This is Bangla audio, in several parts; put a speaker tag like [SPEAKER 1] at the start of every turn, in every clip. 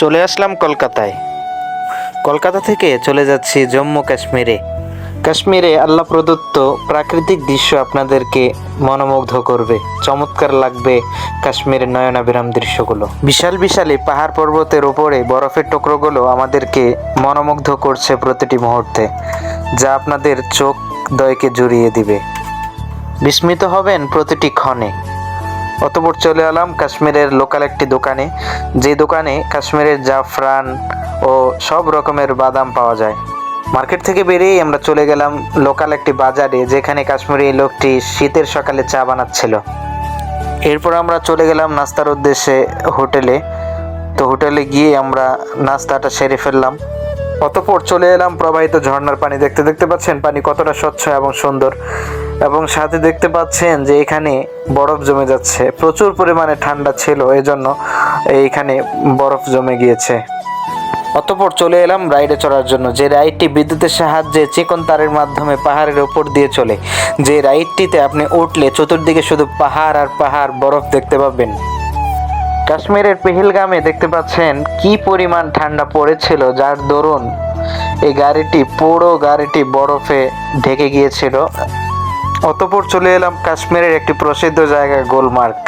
[SPEAKER 1] চলে আসলাম কলকাতায়। কলকাতা থেকে চলে যাচ্ছি জম্মু কাশ্মীরে। কাশ্মীরে আল্লাহ প্রদত্ত প্রাকৃতিক দৃশ্য আপনাদেরকে মনোমুগ্ধ করবে। চমৎকার লাগবে কাশ্মীরের নয়নাবিরাম দৃশ্যগুলো। বিশাল বিশাল পাহাড় পর্বতের ওপরে বরফের টুকরোগুলো আমাদেরকে মনোমুগ্ধ করছে প্রতিটি মুহূর্তে, যা আপনাদের চোখ দয়কে জুড়িয়ে দিবে। বিস্মিত হবেন প্রতিটি ক্ষণে। অতপর চলে এলাম কাশ্মীরের লোকাল একটি দোকানে। যে দোকানে কাশ্মীরের জাফরান ও সব রকমের বাদাম পাওয়া যায়। মার্কেট থেকে বেরিয়েই আমরা চলে গেলাম লোকাল একটি বাজারে, যেখানে কাশ্মীরি লোকটি শীতের সকালে চা বানাচ্ছিল। এরপর আমরা চলে গেলাম নাস্তার উদ্দেশ্যে হোটেলে। তো হোটেলে গিয়ে আমরা নাস্তাটা সেরে ফেললাম। অতপর চলে এলাম প্রবাহিত ঝর্ণার পানি। দেখতে দেখতে পাচ্ছেন? পানি কতটা স্বচ্ছ এবং সুন্দর। এবং সাথে দেখতে পাচ্ছেন যে এখানে বরফ জমে যাচ্ছে। প্রচুর পরিমাণে ঠান্ডা ছিল, এজন্য এইখানে বরফ জমে গিয়েছে। অতপর চলে এলাম রাইডে চড়ার জন্য, যে রাইডটি বিদ্যুতের সাহায্যে চিকন তারের মাধ্যমে পাহাড়ের ওপর দিয়ে চলে। যে রাইডটিতে আপনি উঠলে চতুর্দিকে শুধু পাহাড় আর পাহাড় বরফ দেখতে পাবেন। কাশ্মীরের পেহেলগামে দেখতে পাচ্ছেন কি পরিমাণ ঠান্ডা পড়েছিল, যার দরুন এই গাড়িটি, পুরো গাড়িটি বরফে ঢেকে গিয়েছিল। অতপর চলে এলাম কাশ্মীরের একটি প্রসিদ্ধ জায়গা গোলমার্ক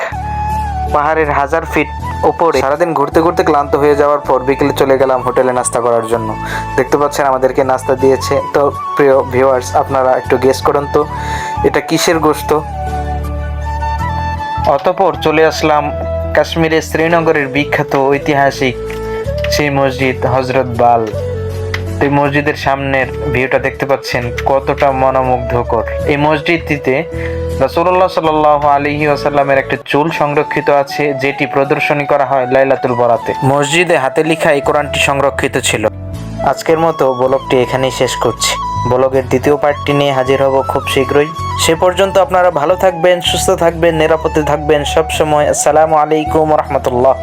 [SPEAKER 1] পাহাড়ের হাজার ফিট উপরে সারাদিন ঘুরতে ঘুরতে ক্লান্ত হয়ে যাওয়ার পর বিকেলে চলে গেলাম হোটেলে নাস্তা করার জন্য। দেখতে পাচ্ছেন আমাদেরকে নাস্তা দিয়েছে। তো প্রিয় ভিউয়ার্স, আপনারা একটু গেস করুন তো, এটা কিসের গোস্ত অতপর চলে আসলাম কাশ্মীরের শ্রীনগরের বিখ্যাত ঐতিহাসিক সেই মসজিদ হজরত বাল। এই মসজিদের সামনের ভিউটা দেখতে পাচ্ছেন কতটা মনোমুগ্ধকর। এই মসজিদটিতে রাসূলুল্লাহ সাল্লাল্লাহু আলাইহি ওয়াসাল্লামের একটি চুল সংরক্ষিত আছে, যেটি প্রদর্শনী করা হয় লাইলাতুল বরাতে। মসজিদে হাতে লেখা এই কোরআনটি সংরক্ষিত ছিল। আজকের মতো ব্লগটি এখানেই শেষ করছি। ব্লগের দ্বিতীয় পার্টটি নিয়ে হাজির হব খুব শীঘ্রই। সে পর্যন্ত আপনারা ভালো থাকবেন, সুস্থ থাকবেন, নিরাপদে থাকবেন সবসময়। আসসালামু আলাইকুম রহমতুল্লাহ।